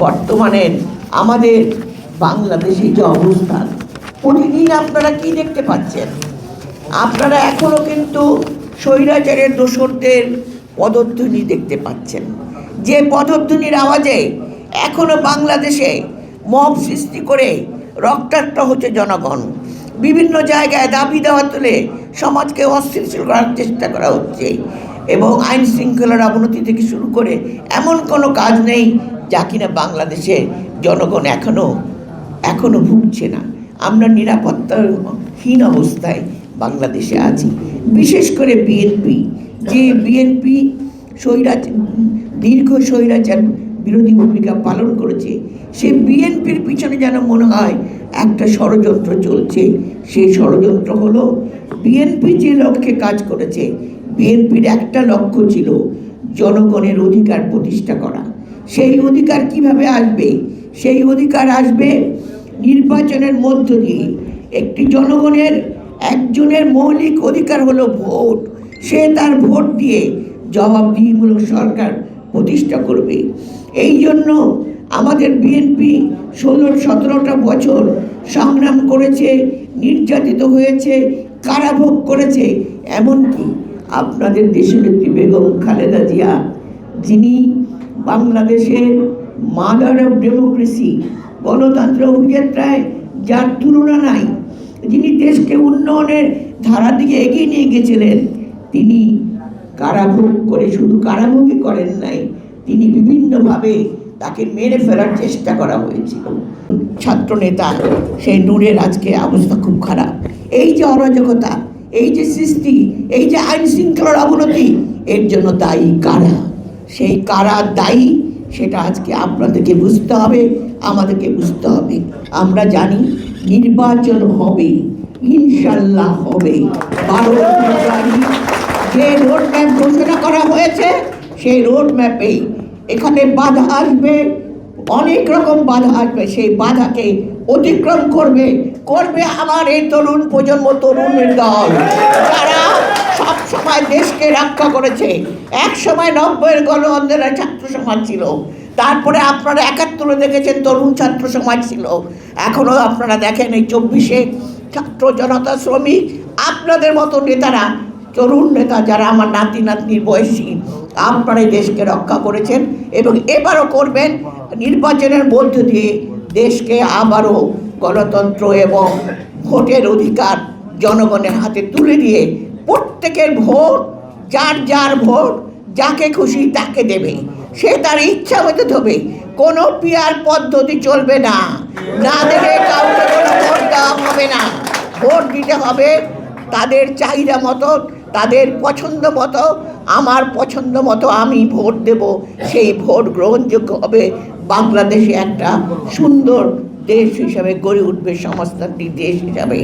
বর্তমানে আমাদের বাংলাদেশে যে অবস্থান প্রতিদিন আপনারা কি দেখতে পাচ্ছেন? আপনারা এখনও কিন্তু স্বৈরাচারের দোসরদের পদধ্বনি দেখতে পাচ্ছেন। যে পদধ্বনির আওয়াজে এখনও বাংলাদেশে মব সৃষ্টি করে রক্তাক্ত হচ্ছে জনগণ। বিভিন্ন জায়গায় দাবি দেওয়া তুলে সমাজকে অস্থিতিশীল করার চেষ্টা করা হচ্ছে। এবং আইন শৃঙ্খলার অবনতি থেকে শুরু করে এমন কোনো কাজ নেই যা কিনা বাংলাদেশে জনগণ এখনও এখনও ভুগছে না। আমরা নিরাপত্তাহীন অবস্থায় বাংলাদেশে আছি। বিশেষ করে বিএনপি যে বিএনপি স্বৈরাচ, দীর্ঘ স্বৈরাচার বিরোধী ভূমিকা পালন করেছে, সে বিএনপির পিছনে যেন মনে হয় একটা ষড়যন্ত্র চলছে। সেই ষড়যন্ত্র হলো বিএনপি যে লক্ষ্যে কাজ করেছে বিএনপির একটা লক্ষ্য ছিল জনগণের অধিকার প্রতিষ্ঠা করা। সেই অধিকার কীভাবে আসবে? সেই অধিকার আসবে নির্বাচনের মধ্য দিয়ে। একটি জনগণের একজনের মৌলিক অধিকার হলো ভোট। সে তার ভোট দিয়ে জবাবদিহিমূলক সরকার প্রতিষ্ঠা করবে। এই জন্য আমাদের বিএনপি ষোলো, সতেরোটা বছর সংগ্রাম করেছে, নির্যাতিত হয়েছে, কারাভোগ করেছে, এমনকি আপনাদের একটি বেগম খালেদা জিয়া, যিনি বাংলাদেশের মাদার অফ ডেমোক্রেসি গণতন্ত্র অভিযাত্রায় যার তুলনা নাই, যিনি দেশকে উন্নয়নের ধারা দিকে এগিয়ে নিয়ে গেছিলেন, তিনি কারাভোগ করে শুধু কারাভোগই করেন নাই, তিনি বিভিন্নভাবে তাকে মেরে ফেলার চেষ্টা করা হয়েছিল। ছাত্র নেতা সেই নূরের আজকে অবস্থা খুব খারাপ। এই যে অরাজকতা এই যে সৃষ্টি, এই যে আইন শৃঙ্খলার অবনতি, এর জন্য দায়ী কারা? সেই কারা দায়ী, সেটা আজকে আপনাদেরকে বুঝতে হবে, আমাদেরকে বুঝতে হবে। আমরা জানি নির্বাচন হবে ইনশাল্লাহ হবে। বারো যে রোড ম্যাপ ঘোষণা করা হয়েছে, সেই রোড ম্যাপেই এখানে বাধা আসবে অনেক রকম বাধা আসবে, সেই বাধাকে অতিক্রম করবে করবে আমার এই তরুণ প্রজন্ম তরুণের দল যারা সব সময় দেশকে রক্ষা করেছে। এক সময় নব্বইয়ের গণ ছাত্র সমাজ ছিল। তারপরে আপনারা একাত্তরে দেখেছেন তরুণ ছাত্র সমাজ ছিল। এখনও আপনারা দেখেন এই চব্বিশে ছাত্র জনতা শ্রমিক, আপনাদের মতো নেতারা তরুণ নেতা, যারা আমার নাতি নাতনির বয়সী আপনারা দেশকে রক্ষা করেছেন এবং এবারও করবেন। নির্বাচনের মধ্য দিয়ে দেশকে আবারও গণতন্ত্র এবং ভোটের অধিকার জনগণের হাতে তুলে দিয়ে প্রত্যেকের ভোট, যার যার ভোট, যাকে খুশি তাকে দেবে। সে তার ইচ্ছা মতো দেবে। কোনো পিয়ার পদ্ধতি চলবে না। না দেবে কাউকে কোনো ভোট দেওয়া হবে না। ভোট দিতে হবে তাদের চাহিদা মতো তাদের পছন্দ মতো, আমার পছন্দ মতো আমি ভোট দেব। সেই ভোট গ্রহণযোগ্য হবে বাংলাদেশে একটা সুন্দর দেশ হিসাবে গড়ে উঠবে সমাজতান্ত্রিক দেশ হিসাবে।